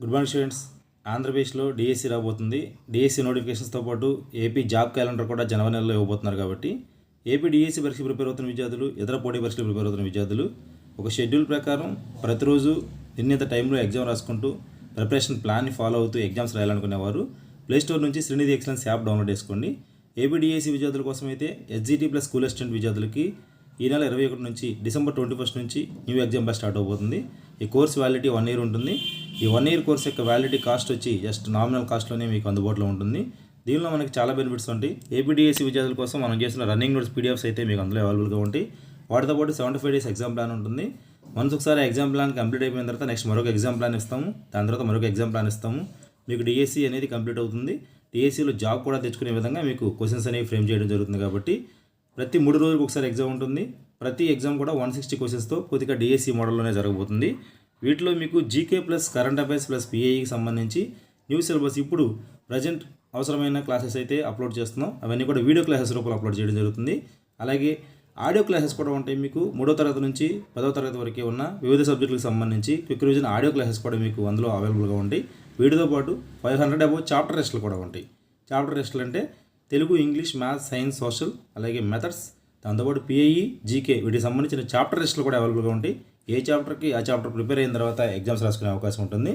Good morning students. ఆంధ్రప్రదేశ్లో DSC రాబోతుంది. DSC నోటిఫికేషన్స్తో పాటు ఏపీ జాబ్ క్యాలెండర్ కూడా జనవరి నెలలో ఇవ్వబోతున్నారు కాబట్టి ఏపీ డిఎస్సి పరీక్ష ప్రిపేర్ అవుతున్న విద్యార్థులు ఇతర పోటీ పరీక్షలు ప్రిపేర్ అవుతున్న విద్యార్థులు ఒక షెడ్యూల్ ప్రకారం ప్రతిరోజు నిర్ణీత టైంలో ఎగ్జామ్ రాసుకుంటూ ప్రిపరేషన్ ప్లాన్ని ఫాలో అవుతూ ఎగ్జామ్స్ రాయాలనుకునేవారు. ప్లేస్టోర్ నుంచి శ్రీనిధి ఎక్సలెన్స్ యాప్ డౌన్లోడ్ చేసుకోండి. ఏపీ డిఎస్సి విద్యార్థుల కోసం అయితే ఎస్జిటి ప్లస్ స్కూల్ అసిస్టెంట్ విద్యార్థులకి ఈ నెల ఇరవై ఒకటి నుంచి డిసెంబర్ ట్వంటీ ఫస్ట్ నుంచి న్యూ ఎగ్జామ్ బ్యాచ్ స్టార్ట్ అవబోతుంది ఈ కోర్స్ వ్యాలిడిటీ వన్ ఇయర్ ఉంటుంది. ఈ వన్ ఇయర్ కోర్స్ యొక్క వ్యాలిడిటీ కాస్ట్ వచ్చి జస్ట్ నామినల్ కాస్ట్లోనే మీకు అందుబాటులో ఉంటుంది. దీనిలో మనకి చాలా బెనిఫిట్స్ ఉంటాయి. ఏపీడీఎస్సీ విద్యార్థుల కోసం మనం చేసిన రన్నింగ్ నోట్స్ పీడిఎఫ్స్ అయితే మీకు అందులో అవైలబుల్గా ఉంటాయి. వాటితో పాటు seventy five days exam plan ఉంటుంది. మనసు ఒకసారి ఎగ్జామ్ ప్లాన్ కంప్లీట్ అయిపోయిన తర్వాత నెక్స్ట్ మరొక ఎగ్జామ్ ప్లాన్ ఇస్తాము. దాని తర్వాత మరొక ఎగ్జామ్ ప్లాన్ ఇస్తాము. మీకు డిఎస్సీ అనేది కంప్లీట్ అవుతుంది. డిఎస్సీలో జాబ్ కూడా తెచ్చుకునే విధంగా మీకు క్వశ్చన్స్ అనేవి ఫ్రేమ్ చేయడం జరుగుతుంది కాబట్టి ప్రతి మూడు రోజులకు ఒకసారి ఎగ్జామ్ ఉంటుంది. ప్రతి ఎగ్జామ్ కూడా వన్ సిక్స్టీ క్వశ్చన్స్తో కొద్దిగా డిఎస్సి మోడల్లోనే జరగబోతుంది. వీటిలో మీకు GK plus current affairs plus పిఐకి సంబంధించి న్యూ సిలబస్ ఇప్పుడు ప్రజెంట్ అవసరమైన క్లాసెస్ అయితే అప్లోడ్ చేస్తున్నాం. అవన్నీ కూడా వీడియో క్లాసెస్ రూపంలో అప్లోడ్ చేయడం జరుగుతుంది. అలాగే ఆడియో క్లాసెస్ కూడా ఉంటాయి మీకు. మూడో తరగతి నుంచి పదో తరగతి వరకే ఉన్న వివిధ సబ్జెక్టులకు సంబంధించి క్విక్ రివిజన్ ఆడియో క్లాసెస్ కూడా మీకు అందులో అవైలబుల్గా ఉంటాయి. వీటితో పాటు ఫైవ్ హండ్రెడ్ అబౌవ్ చాప్టర్ టెస్ట్లు కూడా ఉంటాయి. చాప్టర్ టెస్ట్లు అంటే Telugu English maths science social అలాగే మెథడ్స్ దాంతోపాటు పిఐఈ జీకే వీటికి సంబంధించిన చాప్టర్ లిస్టులు కూడా అవైలబుల్గా ఉంటాయి. ఏ చాప్టర్కి ఆ చాప్టర్ ప్రిపేర్ అయిన తర్వాత ఎగ్జామ్స్ రాసుకునే అవకాశం ఉంటుంది.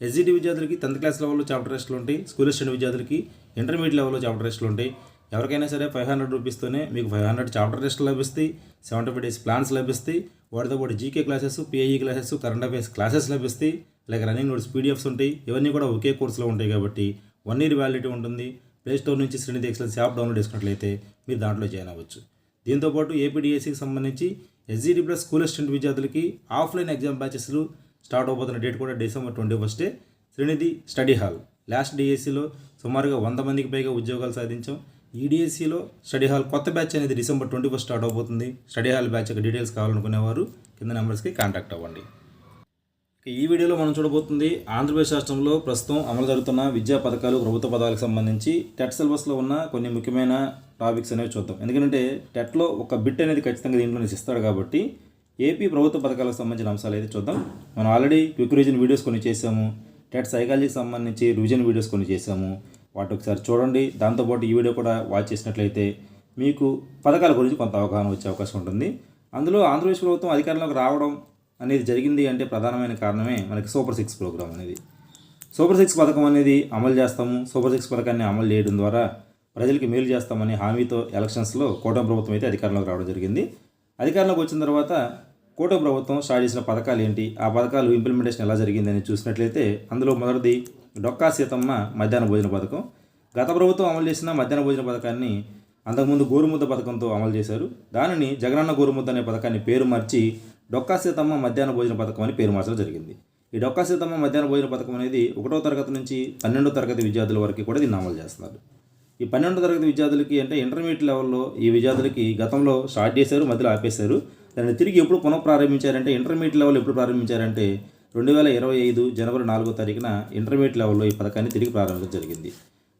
ఎస్జిటి విద్యార్థులకి టెన్త్ క్లాస్ లెవెల్లో చాప్టర్ టెస్ట్లు ఉంటాయి. స్కూల్ స్టూడెంట్ విద్యార్థులకి ఇంటర్మీడియట్ లెవెల్లో చాప్టర్ టెస్ట్లు ఉంటాయి. ఎవరికైనా సరే ఫైవ్ హండ్రెడ్ రూపీస్తోనే మీకు ఫైవ్ హండ్రెడ్ చాప్టర్ టెస్ట్లు లభిస్తాయి. సెవెంటీ ఫైవ్ డేస్ ప్లాన్స్ లభిస్తాయి. వాటితో పాటు GK classes P I E classes current affairs classes లభిస్తాయి. అలాగే రన్నింగ్ నోట్స్ పీడిఎఫ్స్ ఉంటాయి. ఇవన్నీ కూడా ఒకే కోర్సులో ఉంటాయి కాబట్టి వన్ ఇయర్ వ్యాలిడిటీ ఉంటుంది. ప్లేస్టోర్ నుంచి శ్రేణి ఎక్సలెన్స్ యాప్ డౌన్లోడ్ చేసుకున్నట్లయితే మీరు దాంట్లో జాయిన్ అవ్వచ్చు. దీంతోపాటు ఏపీడిఎస్సికి సంబంధించి ఎస్జిటి ప్లస్ స్కూల్ అసిస్టెంట్ విద్యార్థులకి ఆఫ్లైన్ ఎగ్జామ్ బ్యాచెస్లు స్టార్ట్ అవబోతున్న డేట్ కూడా డిసెంబర్ ట్వంటీ ఫస్టే శ్రీనిధి స్టడీ హాల్ లాస్ట్ డిఎస్సిలో సుమారుగా వంద మందికి పైగా ఉద్యోగాలు సాధించాం. ఈ డిఎస్సిలో స్టడీ హాల్ కొత్త బ్యాచ్ అనేది డిసెంబర్ ట్వంటీ ఫస్ట్ స్టార్ట్ అవబోతుంది. స్టడీ హాల్ బ్యాచ్ యొక్క డీటెయిల్స్ కావాలనుకునేవారు కింద నెంబర్స్కి కాంటాక్ట్ అవ్వండి. ఈ వీడియోలో మనం చూడబోతుంది ఆంధ్రప్రదేశ్ రాష్ట్రంలో ప్రస్తుతం అమలు జరుగుతున్న విద్యా పథకాలు ప్రభుత్వ పథకాలకు సంబంధించి టెట్ సిలబస్లో ఉన్న కొన్ని ముఖ్యమైన టాపిక్స్ అనేవి చూద్దాం. ఎందుకంటే టెట్లో ఒక బిట్ అనేది ఖచ్చితంగా దీంట్లో ఇస్తాడు కాబట్టి ఏపీ ప్రభుత్వ పథకాలకు సంబంధించిన అంశాలు అయితే చూద్దాం. మనం ఆల్రెడీ క్విక్ రివిజన్ వీడియోస్ కొన్ని చేసాము టెట్ సైకాలజీకి సంబంధించి రివిజన్ వీడియోస్ కొన్ని చేసాము వాటి ఒకసారి చూడండి. దాంతోపాటు ఈ వీడియో కూడా వాచ్ చేసినట్లయితే మీకు పథకాల గురించి కొంత అవగాహన వచ్చే అవకాశం ఉంటుంది. అందులో ఆంధ్రప్రదేశ్ ప్రభుత్వం అధికారంలోకి రావడం అనేది జరిగింది అంటే ప్రధానమైన కారణమే మనకి సూపర్ సిక్స్ ప్రోగ్రామ్ అనేది. సూపర్ సిక్స్ పథకం అనేది అమలు చేస్తాము. సూపర్ సిక్స్ పథకాన్ని అమలు చేయడం ద్వారా ప్రజలకి మేలు చేస్తామని హామీతో ఎలక్షన్స్లో కూటమి ప్రభుత్వం అయితే అధికారంలోకి రావడం జరిగింది. అధికారంలోకి వచ్చిన తర్వాత కూటమి ప్రభుత్వం స్టార్ట్ చేసిన పథకాలు ఏంటి? ఆ పథకాలు ఇంప్లిమెంటేషన్ ఎలా జరిగిందని చూసినట్లయితే అందులో మొదటిది డొక్కా సీతమ్మ మధ్యాహ్న భోజన పథకం. గత ప్రభుత్వం అమలు చేసిన మధ్యాహ్న భోజన పథకాన్ని అంతకుముందు గోరుముద్ద పథకంతో అమలు చేశారు. దానిని జగనన్న గోరుముద్ద అనే పథకాన్ని పేరు మార్చి డొక్కా సీతమ్మ మధ్యాహ్న భోజన పథకం అని పేరు మార్చడం జరిగింది. ఈ డొక్కా సీతమ్మ మధ్యాహ్న భోజన పథకం అనేది ఒకటో తరగతి నుంచి పన్నెండో తరగతి విద్యార్థుల వరకు కూడా దీన్ని అమలు చేస్తున్నారు. ఈ పన్నెండో తరగతి విద్యార్థులకి అంటే ఇంటర్మీడియట్ లెవెల్లో ఈ విద్యార్థులకి గతంలో స్టార్ట్ చేశారు మధ్యలో ఆపేశారు. దాన్ని తిరిగి ఎప్పుడు పునః ప్రారంభించారంటే ఇంటర్మీడియట్ లెవెల్ ఎప్పుడు ప్రారంభించారంటే రెండు వేల ఇరవై ఐదు జనవరి నాలుగో తారీఖున ఇంటర్మీడియట్ లెవెల్లో ఈ పథకాన్ని తిరిగి ప్రారంభించడం జరిగింది.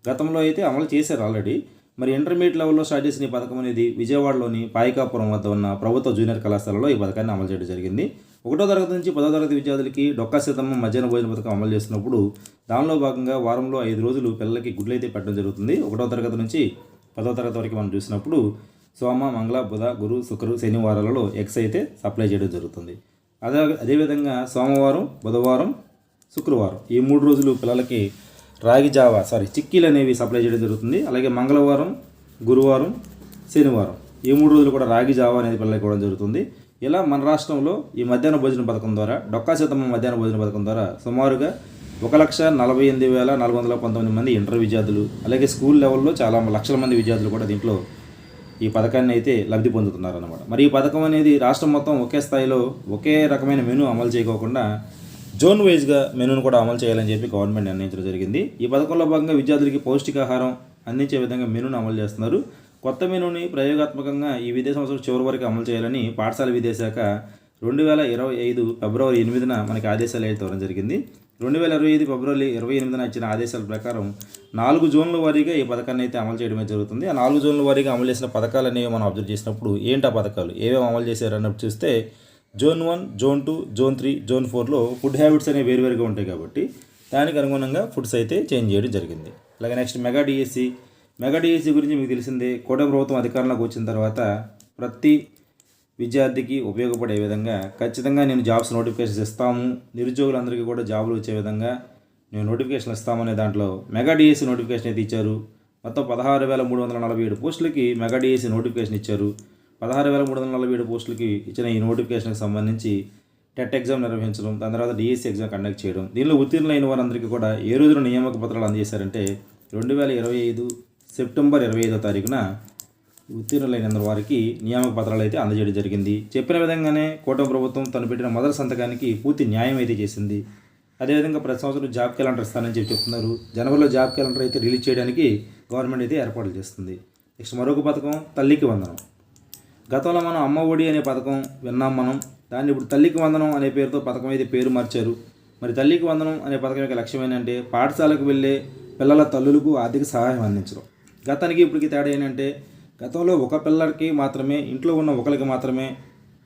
గతంలో అయితే అమలు చేశారు ఆల్రెడీ. మరి ఇంటర్మీడియట్ లెవెల్లో స్టార్ట్ చేసిన ఈ పథకం అనేది విజయవాడలోని పాయికాపురం వద్ద ఉన్న ప్రభుత్వ జూనియర్ కళాశాలలో ఈ పథకాన్ని అమలు చేయడం జరిగింది. ఒకటో తరగతి నుంచి పదో తరగతి విద్యార్థులకి డొక్కా సీతమ్మ మధ్యాహ్న భోజన పథకం అమలు చేస్తున్నప్పుడు దానిలో భాగంగా వారంలో ఐదు రోజులు పిల్లలకి గుడ్లు అయితే పెట్టడం జరుగుతుంది. ఒకటో తరగతి నుంచి పదో తరగతి వరకు మనం చూసినప్పుడు సోమ మంగళ బుధ గురు శుక్రు శనివారాలలో ఎగ్స్ అయితే సప్లై చేయడం జరుగుతుంది. అదే అదేవిధంగా సోమవారం బుధవారం శుక్రవారం ఈ మూడు రోజులు పిల్లలకి రాగి జావా సారీ చిక్కీలు అనేవి సప్లై చేయడం జరుగుతుంది. అలాగే మంగళవారం గురువారం శనివారం. ఈ మూడు రోజులు కూడా రాగి జావా అనేది పిల్లలకి ఇవ్వడం జరుగుతుంది. ఇలా మన రాష్ట్రంలో ఈ మధ్యాహ్న భోజన పథకం ద్వారా డొక్కా శాతమ్మ మధ్యాహ్న భోజన పథకం ద్వారా సుమారుగా ఒక లక్ష నలభై ఎనిమిది వేల నాలుగు వందల పంతొమ్మిది మంది ఇంటర్ విద్యార్థులు అలాగే స్కూల్ లెవెల్లో చాలా లక్షల మంది విద్యార్థులు కూడా దీంట్లో ఈ పథకాన్ని అయితే లబ్ధి పొందుతున్నారన్నమాట. మరి ఈ పథకం అనేది రాష్ట్రం మొత్తం ఒకే స్థాయిలో ఒకే రకమైన మెనూ అమలు చేయకోకుండా జోన్ వైజ్గా మెనూను కూడా అమలు చేయాలని చెప్పి గవర్నమెంట్ నిర్ణయించడం జరిగింది. ఈ పథకంలో భాగంగా విద్యార్థులకి పౌష్టికాహారం అందించే విధంగా మెనూను అమలు చేస్తున్నారు. కొత్త మెనూని ప్రయోగాత్మకంగా ఈ విద్యా సంవత్సరం చివరి వరకు అమలు చేయాలని పాఠశాల విద్యాశాఖ రెండు వేల ఇరవై ఐదు ఫిబ్రవరి ఎనిమిదిన మనకి ఆదేశాలు అయితే ఇవ్వడం జరిగింది. రెండు వేల ఇరవై ఐదు ఫిబ్రవరి ఇరవై ఎనిమిదిన ఇచ్చిన ఆదేశాల ప్రకారం నాలుగు జోన్ల వారీగా ఈ పథకాన్ని అయితే అమలు చేయడమే జరుగుతుంది. ఆ నాలుగు జోన్ల వారీగా అమలు చేసిన పథకాలు అనేవి మనం అబ్జర్వ్ చేసినప్పుడు ఏంటి ఆ పథకాలు? ఏవేమి అమలు చేశారు అన్నప్పుడు చూస్తే zone one zone two zone three zone ఫోర్లో ఫుడ్ హ్యాబిట్స్ అనేవి వేరువేరుగా ఉంటాయి కాబట్టి దానికి అనుగుణంగా ఫుడ్స్ అయితే చేంజ్ చేయడం జరిగింది. అలాగే next mega DSC. Mega DSC గురించి మీకు తెలిసిందే కోట ప్రభుత్వం అధికారంలోకి వచ్చిన తర్వాత ప్రతి విద్యార్థికి ఉపయోగపడే విధంగా ఖచ్చితంగా నేను జాబ్స్ నోటిఫికేషన్స్ ఇస్తాము నిరుద్యోగులందరికీ కూడా జాబులు వచ్చే విధంగా నేను నోటిఫికేషన్ ఇస్తామనే దాంట్లో మెగా డిఎస్సి నోటిఫికేషన్ అయితే ఇచ్చారు. మొత్తం పదహారు వేల మూడు వందల నలభై ఏడు పోస్టులకి మెగా డిఎస్సి నోటిఫికేషన్ ఇచ్చారు. పదహారు వేల మూడు వందల నలభై ఏడు పోస్టులకి ఇచ్చిన ఈ నోటిఫికేషన్కి సంబంధించి టెట్ ఎగ్జామ్ నిర్వహించడం దాని తర్వాత డిఎస్సి ఎగ్జామ్ కండక్ట్ చేయడం దీనిలో ఉత్తీర్ణులైన వారందరికీ కూడా ఏ రోజున నియామక పత్రాలు అందజేశారంటే రెండు వేల ఇరవై ఐదు సెప్టెంబర్ ఇరవై ఐదో తారీఖున ఉత్తీర్ణులైన వారికి నియామక పత్రాలు అయితే అందజేయడం జరిగింది. చెప్పిన విధంగానే కూటమి ప్రభుత్వం తను పెట్టిన మొదటి సంతకానికి పూర్తి న్యాయం అయితే చేసింది. అదేవిధంగా ప్రతి సంవత్సరం జాబ్ క్యాలెండర్ ఇస్తానని చెప్పి చెప్తున్నారు. జనవరిలో జాబ్ క్యాలెండర్ అయితే రిలీజ్ చేయడానికి గవర్నమెంట్ అయితే ఏర్పాట్లు చేస్తుంది. నెక్స్ట్ మరొక పథకం తల్లికి వందనం. గతంలో మనం అమ్మ ఒడి అనే పథకం విన్నాం మనం. దాన్ని ఇప్పుడు తల్లికి వందనం అనే పేరుతో పథకం అయితే పేరు మార్చారు. మరి తల్లికి వందనం అనే పథకం యొక్క లక్ష్యం ఏంటంటే పాఠశాలకు వెళ్ళే పిల్లల తల్లులకు ఆర్థిక సహాయం అందించడం. గతానికి ఇప్పటికి తేడా ఏంటంటే గతంలో ఒక పిల్లడికి మాత్రమే ఇంట్లో ఉన్న ఒకరికి మాత్రమే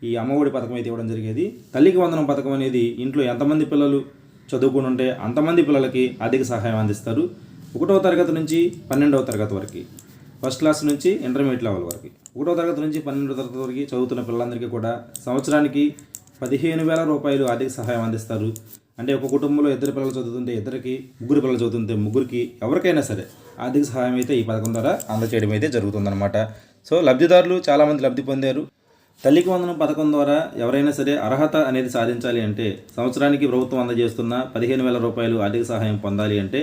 ఈ అమ్మఒడి పథకం అయితే ఇవ్వడం జరిగేది. తల్లికి వందనం పథకం అనేది ఇంట్లో ఎంతమంది పిల్లలు చదువుకుని ఉంటే అంతమంది పిల్లలకి ఆర్థిక సహాయం అందిస్తారు. ఒకటవ తరగతి నుంచి పన్నెండవ తరగతి వరకు ఫస్ట్ క్లాస్ నుంచి ఇంటర్మీడియట్ లెవెల్ వరకు. ఒకటో తరగతి నుంచి పన్నెండో తరగతి వరకు చదువుతున్న పిల్లలందరికీ కూడా సంవత్సరానికి పదిహేను వేల రూపాయలు ఆర్థిక సహాయం అందిస్తారు. అంటే ఒక కుటుంబంలో ఇద్దరు పిల్లలు చదువుతుంటే ఇద్దరికి ముగ్గురు పిల్లలు చదువుతుంటే ముగ్గురికి ఎవరికైనా సరే ఆర్థిక సహాయం అయితే ఈ పథకం ద్వారా అందచేయడం అయితే జరుగుతుందన్నమాట. సో లబ్ధిదారులు చాలామంది లబ్ధి పొందారు. తల్లికి వందనం పథకం ద్వారా ఎవరైనా సరే అర్హత అనేది సాధించాలి అంటే సంవత్సరానికి ప్రభుత్వం అందజేస్తున్న పదిహేను వేల రూపాయలు ఆర్థిక సహాయం పొందాలి అంటే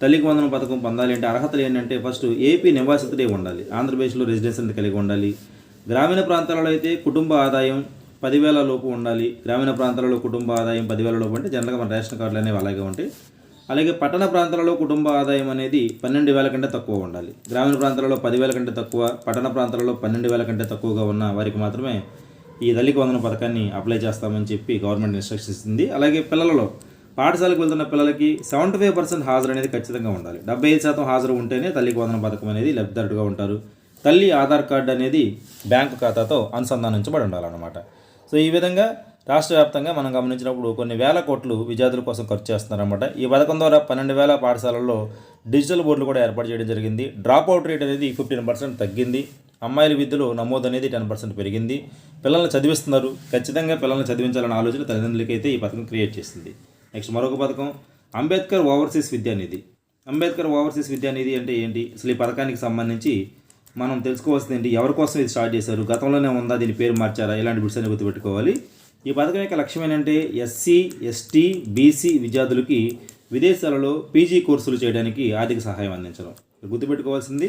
తల్లికి వందనం పథకం పొందాలి అంటే అర్హతలు ఏంటంటే ఫస్ట్ ఏపీ నివాసితుడే ఉండాలి. ఆంధ్రప్రదేశ్లో రెసిడెన్స్ కలిగి ఉండాలి. గ్రామీణ ప్రాంతాలలో అయితే కుటుంబ ఆదాయం పదివేల లోపు ఉండాలి. గ్రామీణ ప్రాంతాలలో కుటుంబ ఆదాయం పదివేల లోపు అంటే జనరల్గా మన రేషన్ కార్డులు అనేవి అలాగే ఉంటాయి. అలాగే పట్టణ ప్రాంతాలలో కుటుంబ ఆదాయం అనేది పన్నెండు వేల కంటే తక్కువ ఉండాలి. గ్రామీణ ప్రాంతాలలో పదివేల కంటే తక్కువ పట్టణ ప్రాంతాలలో పన్నెండు వేల కంటే తక్కువగా ఉన్న వారికి మాత్రమే ఈ తల్లికి వందన పథకాన్ని అప్లై చేస్తామని చెప్పి గవర్నమెంట్ ఇన్స్ట్రక్షన్స్ ఇస్తుంది అలాగే పిల్లలలో పాఠశాలకు వెళ్తున్న పిల్లలకి సెవెంటీ ఫైవ్ పర్సెంట్ హాజరు అనేది ఖచ్చితంగా ఉండాలి. డెబ్బై ఐదు శాతం హాజరు ఉంటేనే తల్లికి వందన పథకం అనేది లబ్ధిదారుడుగా ఉంటారు. తల్లి ఆధార్ కార్డు అనేది బ్యాంకు ఖాతాతో అనుసంధానించబడి ఉండాలన్నమాట. సో ఈ విధంగా రాష్ట్ర వ్యాప్తంగా మనం గమనించినప్పుడు కొన్ని వేల కోట్లు విద్యార్థుల కోసం ఖర్చు చేస్తున్నారన్నమాట. ఈ పథకం ద్వారా పన్నెండు వేల పాఠశాలల్లో డిజిటల్ బోర్డులు కూడా ఏర్పాటు చేయడం జరిగింది. డ్రాప్ అవుట్ రేట్ అనేది ఫిఫ్టీన్ పర్సెంట్ తగ్గింది. అమ్మాయిల విద్యలో నమోదు అనేది టెన్ పర్సెంట్ పెరిగింది. పిల్లల్ని చదివిస్తున్నారు. ఖచ్చితంగా పిల్లల్ని చదివించాలన్న ఆలోచన తల్లిదండ్రులకైతే ఈ పథకం క్రియేట్ చేసింది. నెక్స్ట్ మరొక పథకం అంబేద్కర్ ఓవర్సీస్ విద్యానిధి అంబేద్కర్ ఓవర్సీస్ విద్యానిధి అంటే ఏంటి? అసలు ఈ పథకానికి సంబంధించి మనం తెలుసుకోవాల్సింది ఏంటి ఎవరి కోసం ఇది స్టార్ట్ చేశారు? గతంలోనే ఉందా? దీని పేరు మార్చారా? ఇలాంటి బిడ్స్ అని గుర్తుపెట్టుకోవాలి. ఈ పథకం యొక్క లక్ష్యం ఏంటంటే ఎస్సీ ఎస్టీ బీసీ విద్యార్థులకి విదేశాలలో పీజీ కోర్సులు చేయడానికి ఆర్థిక సహాయం అందించడం. గుర్తుపెట్టుకోవాల్సింది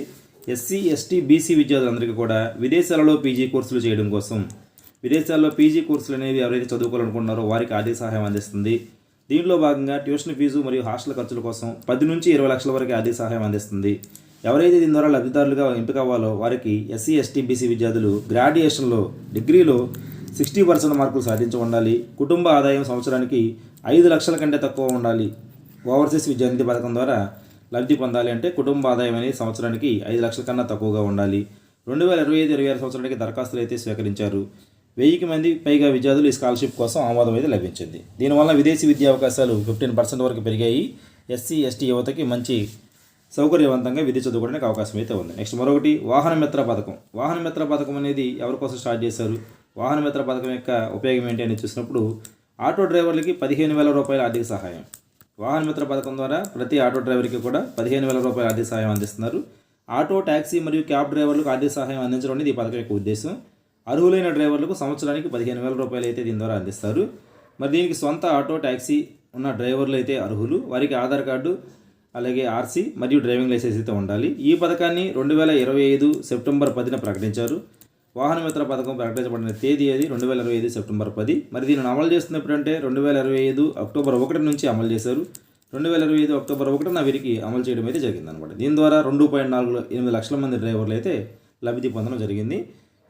ఎస్సీ ఎస్టీ బీసీ విద్యార్థులందరికీ కూడా విదేశాలలో పీజీ కోర్సులు చేయడం కోసం విదేశాల్లో పీజీ కోర్సులు అనేవి ఎవరైతే చదువుకోవాలనుకుంటున్నారో వారికి ఆర్థిక సహాయం అందిస్తుంది. దీనిలో భాగంగా ట్యూషన్ ఫీజు మరియు హాస్టల్ ఖర్చుల కోసం పది నుంచి ఇరవై లక్షల వరకు ఆర్థిక సహాయం అందిస్తుంది. ఎవరైతే దీని ద్వారా లబ్ధిదారులుగా ఎంపిక అవ్వాలో వారికి ఎస్సీ ఎస్టీ బీసీ విద్యార్థులు గ్రాడ్యుయేషన్లో డిగ్రీలో సిక్స్టీ పర్సెంట్ మార్కులు సాధించి ఉండాలి. కుటుంబ ఆదాయం సంవత్సరానికి ఐదు లక్షల కంటే తక్కువ ఉండాలి. ఓవర్సీస్ విద్యానిధి పథకం ద్వారా లబ్ధి పొందాలి అంటే కుటుంబ ఆదాయం అనేది సంవత్సరానికి ఐదు లక్షల కన్నా తక్కువగా ఉండాలి. రెండు వేల ఇరవై ఐదు ఇరవై ఆరు సంవత్సరానికి దరఖాస్తులు అయితే స్వీకరించారు. వెయ్యికి మంది పైగా విద్యార్థులు ఈ స్కాలర్షిప్ కోసం ఆమోదం అయితే లభించింది. దీనివల్ల విదేశీ విద్యా అవకాశాలు ఫిఫ్టీన్ పర్సెంట్ వరకు పెరిగాయి. ఎస్సీ ఎస్టీ యువతకి మంచి సౌకర్యవంతంగా విద్య చదువుకోవడానికి అవకాశం అయితే ఉంది. నెక్స్ట్ మరొకటి వాహన మిత్ర పథకం. వాహన మిత్ర పథకం అనేది ఎవరి కోసం స్టార్ట్ చేశారు? వాహన మిత్ర పథకం యొక్క ఉపయోగం ఏంటి అని చూసినప్పుడు ఆటో డ్రైవర్లకి పదిహేను వేల రూపాయల ఆర్థిక సహాయం. వాహన మిత్ర పథకం ద్వారా ప్రతి ఆటో డ్రైవర్కి కూడా పదిహేను వేల రూపాయల ఆర్థిక సహాయం అందిస్తున్నారు. ఆటో ట్యాక్సీ మరియు క్యాబ్ డ్రైవర్లకు ఆర్థిక సహాయం అందించడం అనేది ఈ పథకం యొక్క ఉద్దేశం. అర్హులైన డ్రైవర్లకు సంవత్సరానికి పదిహేను వేల రూపాయలు అయితే దీని ద్వారా అందిస్తారు. మరి దీనికి సొంత ఆటో ట్యాక్సీ ఉన్న డ్రైవర్లు అయితే అర్హులు. వారికి ఆధార్ కార్డు అలాగే ఆర్సీ మరియు డ్రైవింగ్ లైసెన్స్ అయితే ఉండాలి. ఈ పథకాన్ని రెండు వేల ఇరవై ఐదు సెప్టెంబర్ పదిన ప్రకటించారు. వాహన మిత్ర పథకం ప్రకటించబడిన తేదీ అది రెండు వేల ఇరవై ఐదు సెప్టెంబర్ పది. మరి దీనిని అమలు చేస్తున్నప్పుడు అంటే రెండు వేల ఇరవై ఐదు అక్టోబర్ ఒకటి నుంచి అమలు చేశారు. రెండు వేల ఇరవై ఐదు అక్టోబర్ ఒకటిన వీరికి అమలు చేయడం అయితే జరిగిందనమాట దీని ద్వారా రెండు పాయింట్ నాలుగు ఎనిమిది లక్షల మంది డ్రైవర్లు అయితే లబ్ధి పొందడం జరిగింది.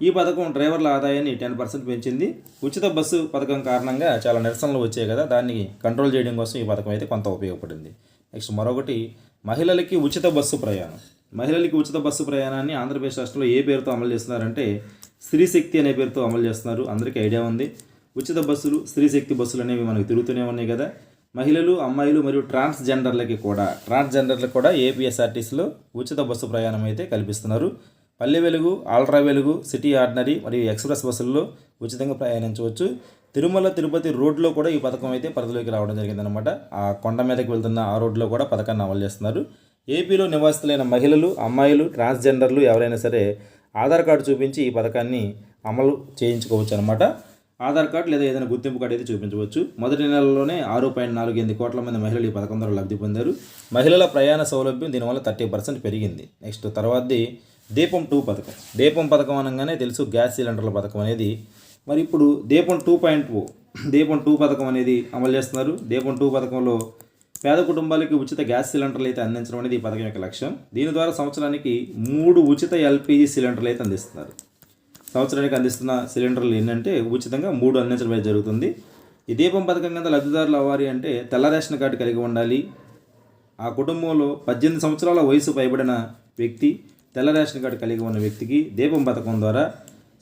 ఈ పథకం డ్రైవర్ల ఆదాయాన్ని టెన్ పర్సెంట్ పెంచింది. ఉచిత బస్సు పథకం కారణంగా చాలా నిరసనలు వచ్చాయి కదా దాన్ని కంట్రోల్ చేయడం కోసం ఈ పథకం అయితే కొంత ఉపయోగపడింది. నెక్స్ట్ మరొకటి మహిళలకి ఉచిత బస్సు ప్రయాణం. మహిళలకి ఉచిత బస్సు ప్రయాణాన్ని ఆంధ్రప్రదేశ్ రాష్ట్రంలో ఏ పేరుతో అమలు చేస్తున్నారంటే స్త్రీ శక్తి అనే పేరుతో అమలు చేస్తున్నారు. అందరికీ ఐడియా ఉంది. ఉచిత బస్సులు స్త్రీ శక్తి బస్సులు అనేవి మనకు తిరుగుతూనే ఉన్నాయి కదా. మహిళలు అమ్మాయిలు మరియు ట్రాన్స్జెండర్లకి కూడా ట్రాన్స్జెండర్లకు కూడా ఏపీఎస్ఆర్టీసీలో ఉచిత బస్సు ప్రయాణం అయితే కల్పిస్తున్నారు. పల్లె వెలుగు ఆల్ట్రా వెలుగు సిటీ ఆర్డినరీ మరియు ఎక్స్ప్రెస్ బస్సుల్లో ఉచితంగా ప్రయాణించవచ్చు. తిరుమల తిరుపతి రోడ్లో కూడా ఈ పథకం అయితే పరిధిలోకి రావడం జరిగిందనమాట ఆ కొండ మీదకి వెళ్తున్న ఆ రోడ్లో కూడా పథకాన్ని అమలు చేస్తున్నారు. ఏపీలో నివాసితులైన మహిళలు అమ్మాయిలు ట్రాన్స్జెండర్లు ఎవరైనా సరే ఆధార్ కార్డు చూపించి ఈ పథకాన్ని అమలు చేయించుకోవచ్చు అనమాట ఆధార్ కార్డు లేదా ఏదైనా గుర్తింపు కార్డు అయితే చూపించవచ్చు. మొదటి నెలలోనే ఆరు పాయింట్ నాలుగు ఎనిమిది కోట్ల మంది మహిళలు ఈ పథకం ద్వారా లబ్ధి పొందారు. మహిళల ప్రయాణ సౌలభ్యం దీనివల్ల థర్టీ పర్సెంట్ పెరిగింది. నెక్స్ట్ తర్వాతది దీపం టూ పథకం. దీపం పథకం అనగానే తెలుసు గ్యాస్ సిలిండర్ల పథకం అనేది. మరి ఇప్పుడు దీపం టూ పాయింట్ ఓ దీపం టూ పథకం అనేది అమలు చేస్తున్నారు. దీపం టూ పథకంలో పేద కుటుంబాలకి ఉచిత గ్యాస్ సిలిండర్లు అయితే అందించడం అనేది ఈ పథకం యొక్క లక్ష్యం. దీని ద్వారా సంవత్సరానికి మూడు ఉచిత ఎల్పిజి సిలిండర్లు అయితే అందిస్తున్నారు. సంవత్సరానికి అందిస్తున్న సిలిండర్లు ఏంటంటే ఉచితంగా మూడు అందించడం అయితే జరుగుతుంది. ఈ దీపం పథకం కింద లబ్ధిదారులు అవ్వాలి అంటే తెల్ల రేషన్ కార్డు కలిగి ఉండాలి. ఆ కుటుంబంలో పద్దెనిమిది సంవత్సరాల వయసు పైబడిన వ్యక్తి తెల్ల రేషన్ కార్డు కలిగి ఉన్న వ్యక్తికి దీపం పథకం ద్వారా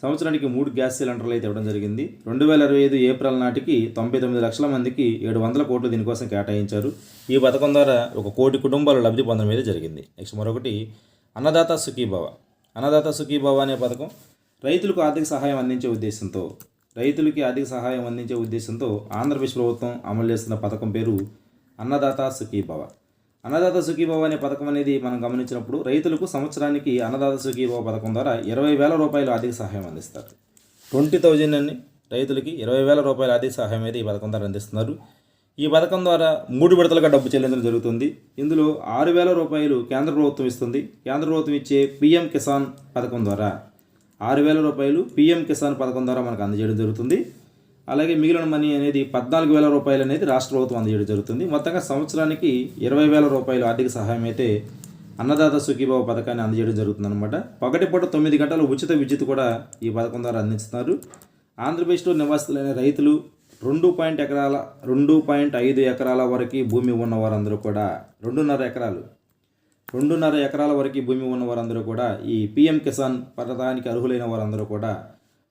సంవత్సరానికి మూడు గ్యాస్ సిలిండర్లు అయితే ఇవ్వడం జరిగింది. రెండు వేల ఇరవై ఐదు ఏప్రిల్ నాటికి తొంభై తొమ్మిది లక్షల మందికి ఏడు వందల కోట్లు దీనికోసం కేటాయించారు. ఈ పథకం ద్వారా ఒక కోటి కుటుంబాలు లబ్ధి పొందడం అయితే జరిగింది. నెక్స్ట్ మరొకటి అన్నదాత సుఖీభవ. అన్నదాత సుఖీభవ అనే పథకం రైతులకు ఆర్థిక సహాయం అందించే ఉద్దేశంతో రైతులకి ఆర్థిక సహాయం అందించే ఉద్దేశంతో ఆంధ్రప్రదేశ్ ప్రభుత్వం అమలు చేస్తున్న పథకం పేరు అన్నదాత సుఖీభవ. అన్నదాత సుఖీభవ అనే పథకం అనేది మనం గమనించినప్పుడు రైతులకు సంవత్సరానికి అన్నదాత సుఖీభవ పథకం ద్వారా ఇరవై వేల రూపాయలు ఆర్థిక సహాయం అందిస్తారు. ట్వంటీ థౌజండ్ అని రైతులకి ఇరవై వేల రూపాయల ఆర్థిక సహాయం అయితే ఈ పథకం ద్వారా అందిస్తున్నారు. ఈ పథకం ద్వారా మూడు విడతలుగా డబ్బు చెల్లించడం జరుగుతుంది. ఇందులో ఆరు వేల రూపాయలు కేంద్ర ప్రభుత్వం ఇస్తుంది. కేంద్ర ప్రభుత్వం ఇచ్చే పిఎం కిసాన్ పథకం ద్వారా ఆరు వేల రూపాయలు పిఎం కిసాన్ పథకం ద్వారా మనకు అందజేయడం జరుగుతుంది. అలాగే మిగిలిన మనీ అనేది పద్నాలుగు వేల రూపాయలు అనేది రాష్ట్ర ప్రభుత్వం అందజేయడం జరుగుతుంది. మొత్తంగా సంవత్సరానికి ఇరవై వేల రూపాయలు ఆర్థిక సహాయం అయితే అన్నదాత సుఖీభావ పథకాన్ని అందజేయడం జరుగుతుంది అనమాట పగటిపూట తొమ్మిది గంటలు ఉచిత విద్యుత్ కూడా ఈ పథకం ద్వారా అందిస్తున్నారు. ఆంధ్రప్రదేశ్లో నివాసితులైన రైతులు రెండు పాయింట్ ఎకరాల రెండు పాయింట్ ఐదు ఎకరాల వరకు భూమి ఉన్న వారందరూ కూడా రెండున్నర ఎకరాలు రెండున్నర ఎకరాల వరకు భూమి ఉన్న వారందరూ కూడా ఈ పిఎం కిసాన్ పథకానికి అర్హులైన వారందరూ కూడా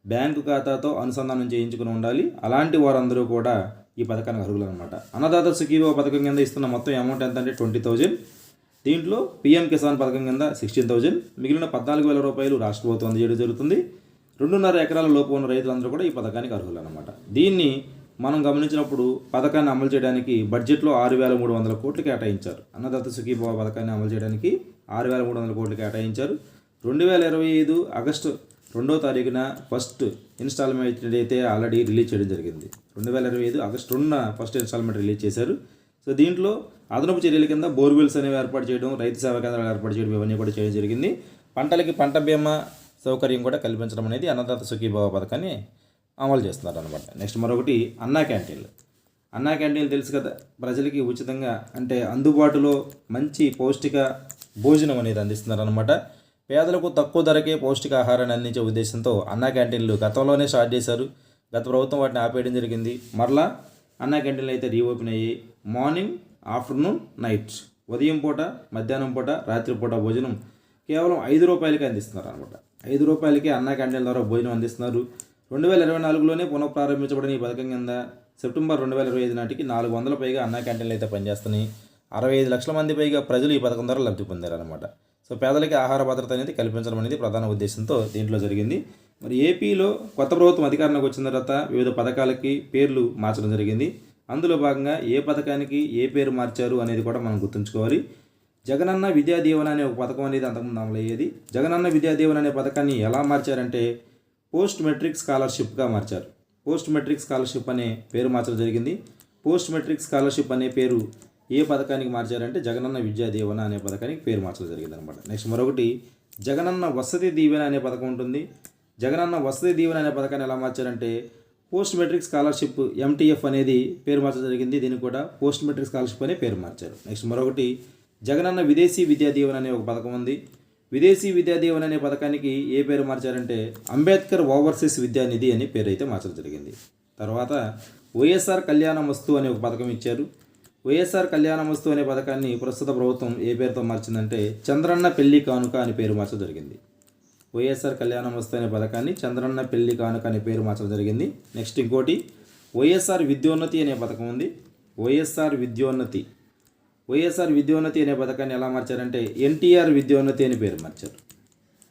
బ్యాంకు ఖాతాతో అనుసంధానం చేయించుకుని ఉండాలి. అలాంటి వారందరూ కూడా ఈ పథకానికి అర్హులు అనమాట అన్నదాత సుఖీభవ పథకం కింద ఇస్తున్న మొత్తం అమౌంట్ ఎంత అంటే ట్వంటీ థౌజండ్ దీంట్లో పిఎం కిసాన్ పథకం కింద సిక్స్టీన్ థౌజండ్ మిగిలిన పద్నాలుగు వేల రూపాయలు రాష్ట్ర ప్రభుత్వం అందజేయడం జరుగుతుంది. రెండున్నర ఎకరాల లోపు ఉన్న రైతులందరూ కూడా ఈ పథకానికి అర్హులు అనమాట దీన్ని మనం గమనించినప్పుడు పథకాన్ని అమలు చేయడానికి బడ్జెట్లో ఆరు వేల మూడు వందల కోట్లు కేటాయించారు. అన్నదాత సుఖీభవ పథకాన్ని అమలు చేయడానికి ఆరు వేల మూడు వందల కోట్లు కేటాయించారు. రెండు వేల ఇరవై ఐదు ఆగస్టు రెండో తారీఖున ఫస్ట్ ఇన్స్టాల్మెంట్ అయితే ఆల్రెడీ రిలీజ్ చేయడం జరిగింది. రెండు వేల ఇరవై ఐదు ఆగస్టు రెండున ఫస్ట్ ఇన్స్టాల్మెంట్ రిలీజ్ చేశారు. సో దీంట్లో అదనపు చర్యల కింద బోర్వెల్స్ అనేవి ఏర్పాటు చేయడం రైతు సేవా కేంద్రాలు ఏర్పాటు చేయడం ఇవన్నీ కూడా చేయడం జరిగింది. పంటలకి పంట బీమా సౌకర్యం కూడా కల్పించడం అనేది అన్నదాత సుఖీభావ పథకాన్ని అమలు చేస్తున్నారు అనమాట నెక్స్ట్ మరొకటి అన్నా క్యాంటీన్లు అన్నా క్యాంటీన్లు తెలుసు కదా ప్రజలకి ఉచితంగా అంటే అందుబాటులో మంచి పౌష్టిక భోజనం అనేది అందిస్తున్నారు అనమాట పేదలకు తక్కువ ధరకే పౌష్టికాహారాన్ని అందించే ఉద్దేశంతో అన్నా క్యాంటీన్లు గతంలోనే స్టార్ట్ చేశారు. గత ప్రభుత్వం వాటిని ఆపేయడం జరిగింది. మరలా అన్నా క్యాంటీన్లు అయితే రీఓపెన్ అయ్యాయి. Morning afternoon night. ఉదయం పూట మధ్యాహ్నం పూట రాత్రి పూట భోజనం కేవలం ఐదు రూపాయలకే అందిస్తున్నారు అనమాట. ఐదు రూపాయలకి అన్నా క్యాంటీన్ల ద్వారా భోజనం అందిస్తున్నారు. రెండు వేల ఇరవై నాలుగులోనే పునఃప్రారంభించబడిన ఈ పథకం కింద సెప్టెంబర్ రెండు వేల ఇరవై ఐదు నాటికి నాలుగు వందల పైగా అన్నా క్యాంటీన్లు అయితే పనిచేస్తున్నాయి. అరవై ఐదు లక్షల మంది పైగా ప్రజలు ఈ పథకం ద్వారా లబ్ధి పొందారనమాట సో పేదలకి ఆహార భద్రత అనేది కల్పించడం అనేది ప్రధాన ఉద్దేశంతో దీంట్లో జరిగింది. మరి ఏపీలో కొత్త ప్రభుత్వం అధికారంలోకి వచ్చిన తర్వాత వివిధ పథకాలకి పేర్లు మార్చడం జరిగింది. అందులో భాగంగా ఏ పథకానికి ఏ పేరు మార్చారు అనేది కూడా మనం గుర్తుంచుకోవాలి. జగనన్న విద్యా దీవెన అనే ఒక పథకం అనేది అంతకుముందు అమలయ్యేది. జగనన్న విద్యా దీవెన అనే పథకాన్ని ఎలా మార్చారంటే పోస్ట్ మెట్రిక్ స్కాలర్షిప్గా మార్చారు. పోస్ట్ మెట్రిక్ స్కాలర్షిప్ అనే పేరు మార్చడం జరిగింది. పోస్ట్ మెట్రిక్ స్కాలర్షిప్ అనే పేరు ఏ పథకానికి మార్చారంటే జగనన్న విద్యా దీవెన అనే పథకానికి పేరు మార్చడం జరిగింది అనమాట నెక్స్ట్ మరొకటి జగనన్న వసతి దీవెన అనే పథకం ఉంటుంది. జగనన్న వసతి దీవెన అనే పథకాన్ని ఎలా మార్చారంటే పోస్ట్ మెట్రిక్ స్కాలర్షిప్ ఎంటీఎఫ్ అనేది పేరు మార్చడం జరిగింది. దీనికి కూడా పోస్ట్ మెట్రిక్ స్కాలర్షిప్ అనే పేరు మార్చారు. నెక్స్ట్ మరొకటి జగనన్న విదేశీ విద్యా దీవెన అనే ఒక పథకం ఉంది. విదేశీ విద్యా దీవెన అనే పథకానికి ఏ పేరు మార్చారంటే అంబేద్కర్ ఓవర్సీస్ విద్యానిధి అనే పేరు అయితే మార్చడం జరిగింది. తర్వాత వైఎస్ఆర్ కళ్యాణ వస్తు అనే ఒక పథకం ఇచ్చారు. వైఎస్ఆర్ కళ్యాణ వస్తు అనే పథకాన్ని ప్రస్తుత ప్రభుత్వం ఏ పేరుతో మార్చిందంటే చంద్రన్న పెళ్ళి కానుక అని పేరు మార్చడం జరిగింది. వైఎస్ఆర్ కళ్యాణ వస్తు అనే పథకాన్ని చంద్రన్న పెళ్ళి కానుక అనే పేరు మార్చడం జరిగింది. నెక్స్ట్ ఇంకోటి వైఎస్ఆర్ విద్యోన్నతి అనే పథకం ఉంది. వైఎస్ఆర్ విద్యోన్నతి. వైఎస్ఆర్ విద్యోన్నతి అనే పథకాన్ని ఎలా మార్చారంటే ఎన్టీఆర్ విద్యోన్నతి అని పేరు మార్చారు.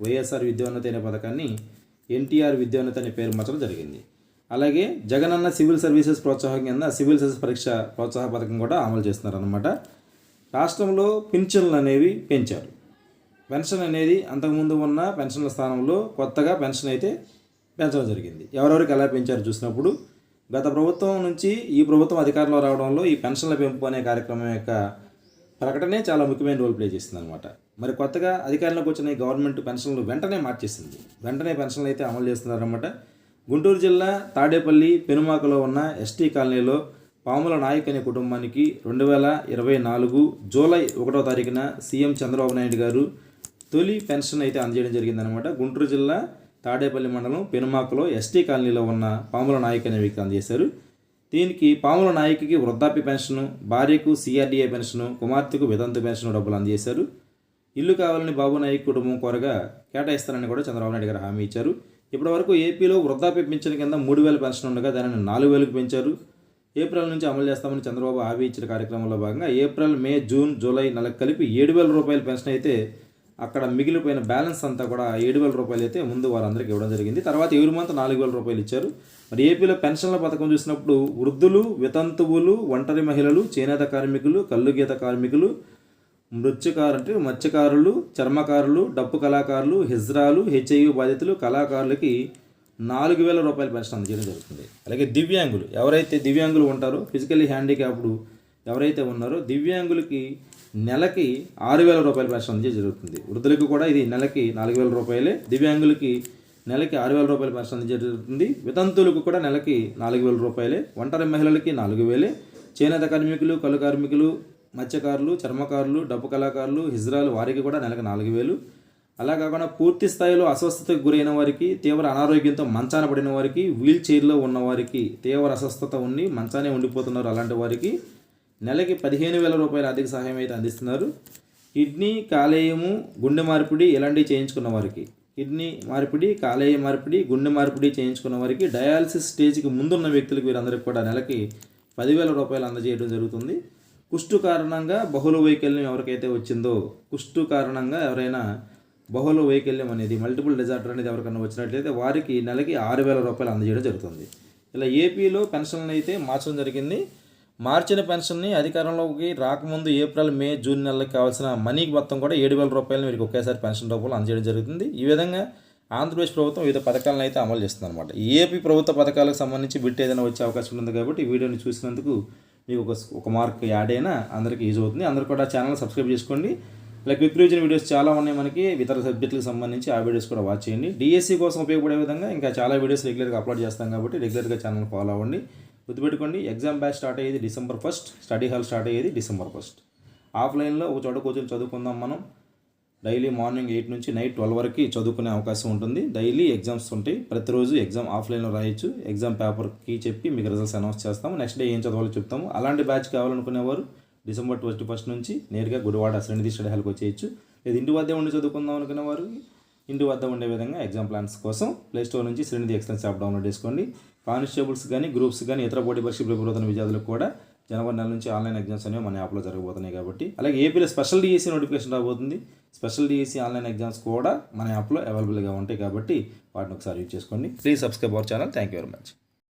వైఎస్ఆర్ విద్యోన్నతి అనే పథకాన్ని ఎన్టీఆర్ విద్యోన్నతి అనే పేరు మార్చడం జరిగింది. అలాగే జగనన్న సివిల్ సర్వీసెస్ ప్రోత్సాహం కింద సివిల్ సర్వీస్ పరీక్ష ప్రోత్సాహ పథకం కూడా అమలు చేస్తున్నారన్నమాట. రాష్ట్రంలో పింఛన్లు అనేవి పెంచారు. పెన్షన్ అనేది అంతకుముందు ఉన్న పెన్షన్ల స్థానంలో కొత్తగా పెన్షన్ అయితే పెంచడం జరిగింది. ఎవరెవరికి ఎలా పెంచారు చూసినప్పుడు గత ప్రభుత్వం నుంచి ఈ ప్రభుత్వం అధికారంలో రావడంలో ఈ పెన్షన్ల పెంపు అనే కార్యక్రమం యొక్క ప్రకటనే చాలా ముఖ్యమైన రోల్ ప్లే చేసింది అనమాట మరి కొత్తగా అధికారంలోకి వచ్చిన ఈ గవర్నమెంట్ పెన్షన్లు వెంటనే మార్చేసింది. వెంటనే పెన్షన్లు అయితే అమలు చేస్తున్నారన్నమాట. గుంటూరు జిల్లా తాడేపల్లి పెనుమాకలో ఉన్న ఎస్టీ కాలనీలో పాముల నాయక్ అనే కుటుంబానికి రెండు వేల ఇరవై నాలుగు జూలై ఒకటో తారీఖున సీఎం చంద్రబాబు నాయుడు గారు తొలి పెన్షన్ అయితే అందజేయడం జరిగిందనమాట గుంటూరు జిల్లా తాడేపల్లి మండలం పెనుమాకలో ఎస్టీ కాలనీలో ఉన్న పాముల నాయక్ అనే వ్యక్తి అందజేశారు. దీనికి పాముల నాయకుకి వృద్ధాప్య పెన్షను భార్యకు సిఆర్డీఏ పెన్షను కుమార్తెకు విదంత పెన్షన్ డబ్బులు అందజేశారు. ఇల్లు కావాలని బాబు నాయక్ కుటుంబం కోరగా కేటాయిస్తారని కూడా చంద్రబాబు నాయుడు గారు హామీ ఇచ్చారు. ఇప్పటివరకు ఏపీలో వృద్ధాప్య పింఛన్ కింద మూడు వేల పెన్షన్ ఉండగా దానిని నాలుగు వేలకు పెంచారు. ఏప్రిల్ నుంచి అమలు చేస్తామని చంద్రబాబు హామీ ఇచ్చిన కార్యక్రమంలో భాగంగా ఏప్రిల్ మే జూన్ జూలై నెలకు కలిపి ఏడు వేల రూపాయల పెన్షన్ అయితే అక్కడ మిగిలిపోయిన బ్యాలెన్స్ అంతా కూడా ఏడు వేల రూపాయలు అయితే ముందు వారందరికీ ఇవ్వడం జరిగింది. తర్వాత ఎవరి మంత్ నాలుగు వేల రూపాయలు ఇచ్చారు. మరి ఏపీలో పెన్షన్ల పథకం చూసినప్పుడు వృద్ధులు వితంతువులు ఒంటరి మహిళలు చేనేత కార్మికులు కల్లుగీత కార్మికులు మృత్యుకారు అంటే మత్స్యకారులు చర్మకారులు డప్పు కళాకారులు హిజ్రాలు హెచ్ఐవి బాధితులు కళాకారులకి నాలుగు వేల రూపాయలు పెన్షన్ అందజేయడం జరుగుతుంది. అలాగే దివ్యాంగులు ఎవరైతే దివ్యాంగులు ఉంటారో ఫిజికల్లీ హ్యాండిక్యాప్డ్ ఎవరైతే ఉన్నారో దివ్యాంగులకి నెలకి ఆరు వేల రూపాయలు పెన్షన్ అందజేయడం జరుగుతుంది. వృద్ధులకు కూడా ఇది నెలకి నాలుగు వేల రూపాయలే దివ్యాంగులకి నెలకి ఆరు వేల రూపాయలు పెన్షన్ అందజేయడం జరుగుతుంది. వితంతువులకు కూడా నెలకి నాలుగు వేల రూపాయలే ఒంటరి మహిళలకి నాలుగు వేలే చేనేత కార్మికులు కలు కార్మికులు మత్స్యకారులు చర్మకారులు డబ్బు కళాకారులు హిజ్రాలు వారికి కూడా నెలకు నాలుగు వేలు. అలా కాకుండా పూర్తి స్థాయిలో అస్వస్థతకు గురైన వారికి తీవ్ర అనారోగ్యంతో మంచాన పడిన వారికి వీల్ చైర్లో ఉన్న వారికి తీవ్ర అస్వస్థత ఉండి మంచానే ఉండిపోతున్నారు అలాంటి వారికి నెలకి పదిహేను వేల రూపాయల ఆర్థిక సహాయం అయితే అందిస్తున్నారు. కిడ్నీ కాలేయము గుండె మార్పిడి ఇలాంటివి చేయించుకున్న వారికి కిడ్నీ మార్పిడి కాలేయ మార్పిడి గుండె మార్పిడి చేయించుకున్న వారికి డయాలసిస్ స్టేజ్కి ముందున్న వ్యక్తులకు వీరందరికీ కూడా నెలకి పదివేల రూపాయలు అందజేయడం జరుగుతుంది. కుష్టు కారణంగా బహుళ వైకల్యం ఎవరికైతే వచ్చిందో కుష్టు కారణంగా ఎవరైనా బహుళ వైకల్యం అనేది మల్టిపుల్ డిజార్డర్ అనేది ఎవరికైనా వచ్చినట్లయితే వారికి నెలకి ఆరు వేల రూపాయలు అందజేయడం జరుగుతుంది. ఇలా ఏపీలో పెన్షన్లు అయితే మార్చడం జరిగింది. మార్చిన పెన్షన్ని అధికారంలోకి రాకముందు ఏప్రిల్ మే జూన్ నెలలకు కావాల్సిన మనీకి మొత్తం కూడా ఏడు వేల రూపాయలు వీరికి ఒకేసారి పెన్షన్ రూపంలో అందజేయడం జరుగుతుంది. ఈ విధంగా ఆంధ్రప్రదేశ్ ప్రభుత్వం వివిధ పథకాలను అయితే అమలు చేస్తుంది అనమాట ఏపీ ప్రభుత్వ పథకాలకు సంబంధించి బిట్ ఏదైనా వచ్చే అవకాశం ఉంది కాబట్టి ఈ వీడియోని చూసినందుకు మీకు ఒక ఒక మార్క్ యాడ్ అయినా అందరికీ యూజ్ అవుతుంది. అందరూ కూడా ఛానల్ సబ్స్క్రైబ్ చేసుకోండి. ఇలా క్విక్ రివిజన్ వీడియోస్ చాలా ఉన్నాయి మనకి. ఇతర సబ్జెక్టులకు సంబంధించి ఆ వీడియోస్ కూడా వాచ్ చేయండి. డిఎస్సి కోసం ఉపయోగపడే విధంగా ఇంకా చాలా వీడియోస్ రెగ్యులర్గా అప్లోడ్ చేస్తాం కాబట్టి రెగ్యులర్గా ఛానల్ ఫాలో అవ్వండి. గుర్తుపెట్టుకోండి ఎగ్జామ్ బ్యాచ్ స్టార్ట్ అయ్యేది December first study hall start అయ్యేది డిసెంబర్ ఫస్ట్. ఆఫ్లైన్లో ఒక చోట కూర్చొని చదువుకుందాం మనం. డైలీ మార్నింగ్ ఎయిట్ నుంచి నైట్ ట్వెల్వ్ వరకు చదువుకునే అవకాశం ఉంటుంది. డైలీ ఎగ్జామ్స్ ఉంటాయి. ప్రతిరోజు ఎగ్జామ్ ఆఫ్లైన్లో రాయొచ్చు. ఎగ్జామ్ పేపర్కి చెప్పి మీకు రిజల్ట్స్ అనౌన్స్ చేస్తాము. నెక్స్ట్ డే ఏం చదవాలో చెప్తాము. అలాంటి బ్యాచ్ కావాలనుకునేవారు డిసెంబర్ ట్వంటీ ఫస్ట్ నుంచి నేరుగా గుడివాడ శ్రేణిధి స్టడీ హాల్కి వచ్చేయచ్చు. లేదు ఇంటి వద్దే ఉండి చదువుకుందాం అనుకునే వారు ఇంటి వద్ద ఉండే విధంగా ఎగ్జామ్ ప్లాన్స్ కోసం ప్లే స్టోర్ నుంచి శ్రేణిధి ఎక్స్టెన్స్ యాప్ డౌన్లోడ్ చేసుకోండి. కానిస్టేబుల్స్ కానీ గ్రూప్స్ కానీ ఇతర పోటీ పరీక్ష ప్రిపేర్ అవుతున్న విద్యార్థులకు కూడా జనవరి నెల నుంచి ఆన్లైన్ ఎగ్జామ్స్ అనేవి మన యాప్లో జరగబోతున్నాయి కాబట్టి. అలాగే ఏపీలో స్పెషల్ డిఎస్సీ నోటిఫికేషన్ రాబోతుంది. స్పెషల్ డిఎస్సీ ఆన్లైన్ ఎగ్జామ్స్ కూడా మన యాప్లో అవైలబుల్గా ఉంటాయి కాబట్టి వాటిని ఒకసారి యూజ్ చేసుకోండి. Please subscribe our channel. Thank you very much.